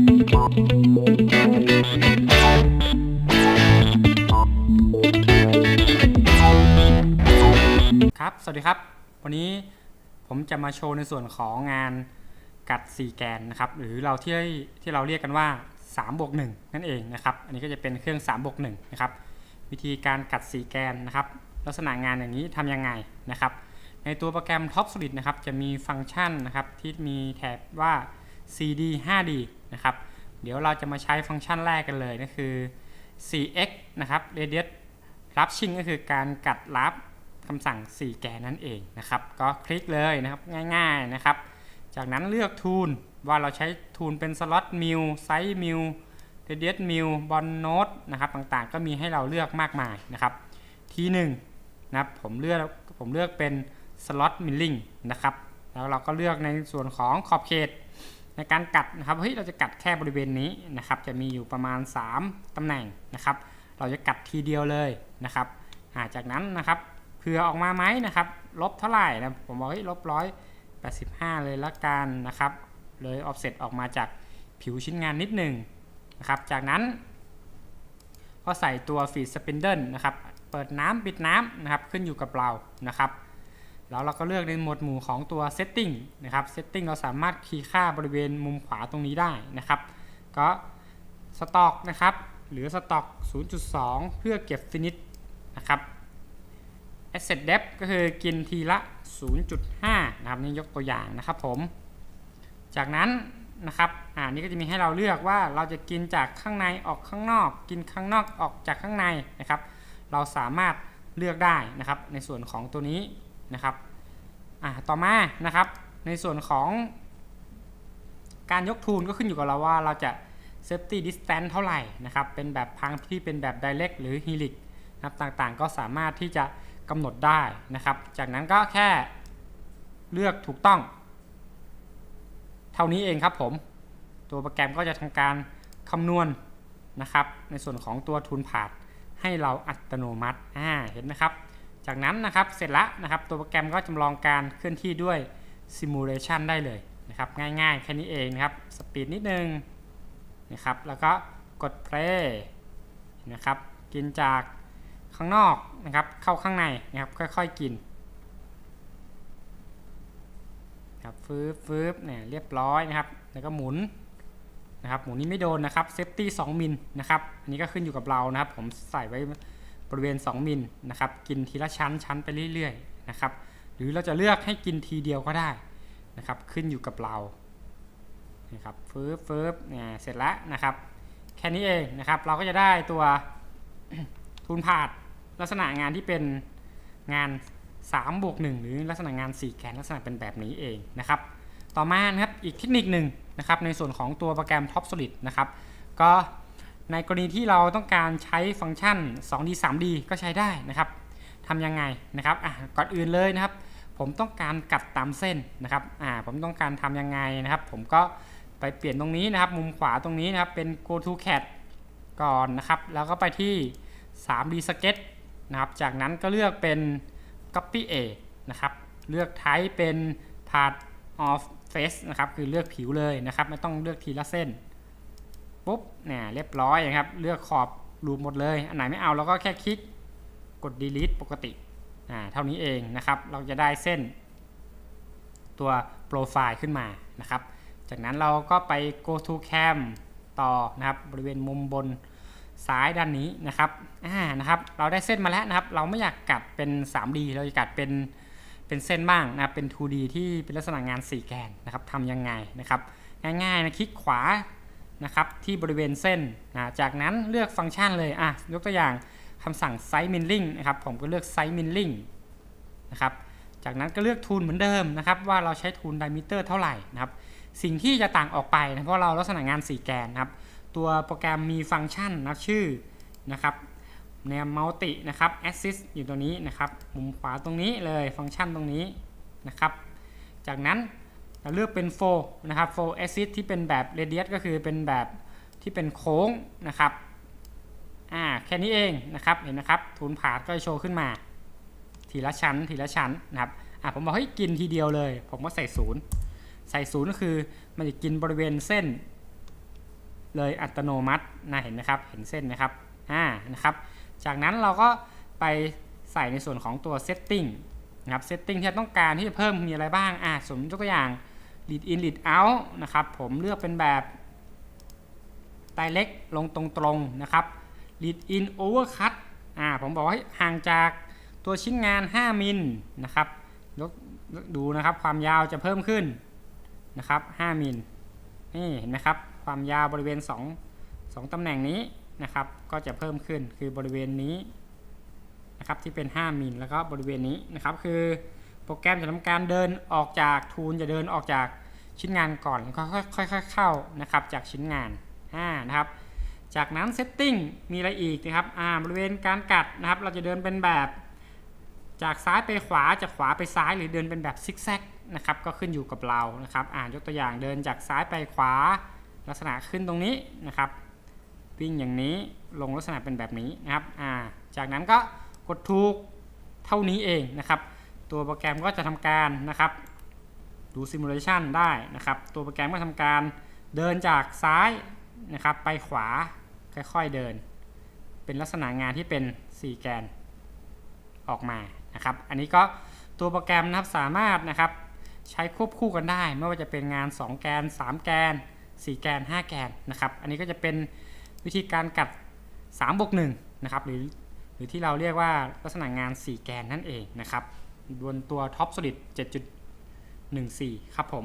ครับ สวัสดีครับ วันนี้ผมจะมาโชว์ในส่วนของงานกัด 4 แกนนะครับ หรือเราที่ที่เราเรียกกันว่า3บวก1นั่นเองนะครับ อันนี้ก็จะเป็นเครื่อง3บวก1นะครับ วิธีการกัด 4 แกนนะครับ ลักษณะงานอย่างนี้ทำยังไงนะครับ ในตัวโปรแกรม Top Solid นะครับ จะมีฟังก์ชันนะครับที่มีแถบว่า CD 5D นะครับ เดี๋ยวเราจะมาใช้ฟังก์ชันแรกกันเลยนั่นคือ 4x นะครับ radius รับชิงก็คือการกัดรับคำสั่ง 4 แกนนั่นเองนะครับ ก็คลิกเลยนะครับง่ายๆนะครับ จากนั้นเลือกทูลว่าเราใช้ทูลเป็นสล็อตมิลไซส์มิลเรเดียสมิลบอลโนดนะครับต่างๆ ก็มีให้เราเลือกมากมายนะครับ ทีหนึ่งนะครับผมเลือกผมเลือกเป็นสล็อตมิลลิงนะครับแล้วเราก็เลือกในส่วนของขอบเขต ในการกัดนะครับเฮ้ยเราจะกัดแค่บริเวณนี้นะครับ จะมีอยู่ประมาณ 3ตำแหน่งนะครับ เราจะกัดทีเดียวเลยนะครับาจากนั้นนะครับเผื่อออกมาไหมนะครับ ลบเท่าไหร่นะผมบอกเฮ้ยลบร้อยแปดสิบห้าเลยละกันนะครับ เลยออฟเซตออกมาจากผิวชิ้นงานนิดหนึ่งนะครับ จากนั้น ก็ใส่ตัวฟีดสปินเดิลนะครับ เปิดน้ำปิดน้ำนะครับ ขึ้นอยู่กับเรานะครับ แล้วเราก็เลือกในหมวดหมู่ของตัว Setting นะครับ Setting เราสามารถคีย์ค่าบริเวณมุมขวาตรงนี้ได้นะครับ ก็สต็อกนะครับ หรือสต็อก0.2 เพื่อเก็บฟินิชนะครับ Asset Depth ก็คือกินทีละ 0.5 นะครับนี่ยกตัวอย่างนะครับผม จากนั้นนะครับอ่านี่ก็จะมีให้เราเลือกว่าเราจะกินจากข้างในออกข้างนอก กินข้างนอกออกจากข้างในนะครับ เราสามารถเลือกได้นะครับในส่วนของตัวนี้ นะครับอ่าต่อมานะครับ ในส่วนของ การยกทูลก็ขึ้นอยู่กับเราว่าเราจะ safety distance เท่าไหร่นะครับ เป็นแบบพังที่เป็นแบบ direct หรือ helix นะครับต่างๆ ก็สามารถที่จะกำหนดได้นะครับ จากนั้นก็แค่เลือกถูกต้อง เท่านี้เองครับผม ตัวโปรแกรมก็จะทำการคำนวณนะครับ ในส่วนของตัวทุนผาดให้เราอัตโนมัติอ่าเห็นนะครับ จากนั้นนะครับเสร็จละนะครับตัวโปรแกรมก็จำลองการเคลื่อนที่ด้วย Simulation ได้เลยนะครับง่ายๆ แค่นี้เองนะครับสปีดนิดนึงนะครับแล้วก็กด play นะครับกินจากข้างนอกนะครับเข้าข้างในนะครับค่อยๆกินครับฟืบฟืบเนี่ยเรียบร้อยนะครับ แล้วก็หมุนนะครับหมุนนี้ไม่โดนนะครับเซฟตี้2มิลนะครับอันนี้ก็ขึ้นอยู่กับเรานะครับ ผมใส่ไว้ บริเวณ 2 มิลนะครับกินทีละชั้นชั้นไปเรื่อยๆนะครับหรือเราจะเลือกให้กินทีเดียวก็ได้นะครับขึ้นอยู่กับเรานะครับฟืบฟืบเนี่ยเสร็จแล้วนะครับแค่นี้เองนะครับเราก็จะได้ตัวทุนผาดลักษณะงานที่เป็นงาน3บวก1หรือลักษณะงาน 4 แกนลักษณะเป็นแบบนี้เองนะครับต่อมานะครับอีกเทคนิคหนึ่งนะครับในส่วนของตัวโปรแกรม Top Solid นะครับก็ ในกรณีที่เราต้องการใช้ฟังก์ชัน 2D 3D ก็ใช้ได้นะครับทำยังไงนะครับอะก่อนอื่นเลยนะครับ ผมต้องการกัดตามเส้นนะครับอ่าผมต้องการทำยังไงนะครับ ผมก็ไปเปลี่ยนตรงนี้นะครับ มุมขวาตรงนี้นะครับเป็น go to cat ก่อนนะครับ แล้วก็ไปที่ 3D sketch นะครับ จากนั้นก็เลือกเป็น copy A นะครับ เลือก type เป็น part of face นะครับ คือเลือกผิวเลยนะครับ ไม่ต้องเลือกทีละเส้น ปุ๊บเนี่ยเรียบร้อยนะครับ เลือกขอบรูปหมดเลย อันไหนไม่เอาเราก็แค่คลิกกด delete ปกติอ่าเท่านี้เองนะครับ เราจะได้เส้น ตัวโปรไฟล์ขึ้นมานะครับ จากนั้นเราก็ไป go to cam ต่อนะครับบริเวณมุมบนซ้ายด้านนี้นะครับอ่านะครับ เราได้เส้นมาแล้วนะครับ เราไม่อยากกัดเป็น 3D เราจะกัดเป็นเป็นเส้นบ้างนะเป็น 2D ที่เป็นลักษณะงาน 4 แกนนะครับทำยังไงนะครับ ง่ายๆนะคลิกขวา นะครับที่บริเวณเส้นนะจากนั้นเลือกฟังก์ชันเลยอะยกตัวอย่างคำสั่ง size milling นะครับผมก็เลือก size milling นะครับจากนั้นก็เลือกทูลเหมือนเดิมนะครับว่าเราใช้ทูล diameter เท่าไหร่นะครับสิ่งที่จะต่างออกไปนะเพราะเราลักษณะงาน 4 แกนนะครับตัวโปรแกรมมีฟังก์ชันนะชื่อนะครับแนวมัลตินะครับ assist อยู่ตรงนี้นะครับมุมขวาตรงนี้เลยฟังก์ชันตรงนี้นะครับจากนั้น เราเลือกเป็น4นะครับ4 assist ที่เป็นแบบ radius ก็คือเป็นแบบที่เป็นโค้งนะครับอ่าแค่นี้เองนะครับเห็นนะครับทูนผาดก็จะโชว์ขึ้นมา ทีละชั้นทีละชั้นนะครับอ่าผมบอกให้กินทีเดียวเลย ผมก็ใส่ศูนย์ใส่ศูนย์ก็คือมันจะกินบริเวณเส้น เลยอัตโนมัตินะเห็นไหมครับเห็นเส้นไหมครับอ่านะครับ จากนั้นเราก็ไปใส่ในส่วนของตัว setting นะครับ setting ที่เราต้องการที่จะเพิ่มมีอะไรบ้างอ่าสมมติยกตัวอย่าง lead in lead out นะครับ ผมเลือกเป็นแบบไตเล็กลงตรงๆนะครับ lead in overcut อ่า ผมบอกให้ห่างจากตัวชิ้นงาน 5 มิลนะครับยกดูนะครับความยาวจะเพิ่มขึ้นนะครับ 5 มิลนี่เห็นไหมครับ ความยาวบริเวณ 2 2ตำแหน่งนี้นะครับ ก็จะเพิ่มขึ้นคือบริเวณนี้นะครับที่เป็น 5 มิลแล้วก็บริเวณนี้นะครับ คือ โปรแกรมจะทำการเดินออกจากทูลจะเดินออกจากชิ้นงานก่อนค่อยๆเข้านะครับจากชิ้นงานอ่านะครับจากนั้น setting มีอะไรอีกนะครับอ่าบริเวณการกัดนะครับ เราจะเดินเป็นแบบ จากซ้ายไปขวาจากขวาไปซ้ายหรือเดินเป็นแบบซิกแซกนะครับก็ขึ้นอยู่กับเรานะครับอ่ายกตัวอย่างเดินจากซ้ายไปขวา ลักษณะขึ้นตรงนี้นะครับวิ่งอย่างนี้ลงลักษณะเป็นแบบนี้นะครับอ่าจากนั้นก็กดถูกเท่านี้เองนะครับ ตัวโปรแกรมก็จะทำการนะครับดูซิมูเลชันได้นะครับ ตัวโปรแกรมก็ทำการเดินจากซ้ายนะครับ ไปขวาค่อยๆเดิน เป็นลักษณะงานที่เป็น 4 แกนออกมานะครับ อันนี้ก็ตัวโปรแกรมนะครับสามารถนะครับใช้ควบคู่กันได้ ไม่ว่าจะเป็นงาน 2 แกน 3 แกน 4 แกน 5 แกนนะครับ อันนี้ก็จะเป็นวิธีการกัด3บวก1นะครับหรือหรือที่เราเรียกว่าลักษณะงาน 4 แกนนั่นเองนะครับ บนตัวท็อปสลิด7.14 ครับผม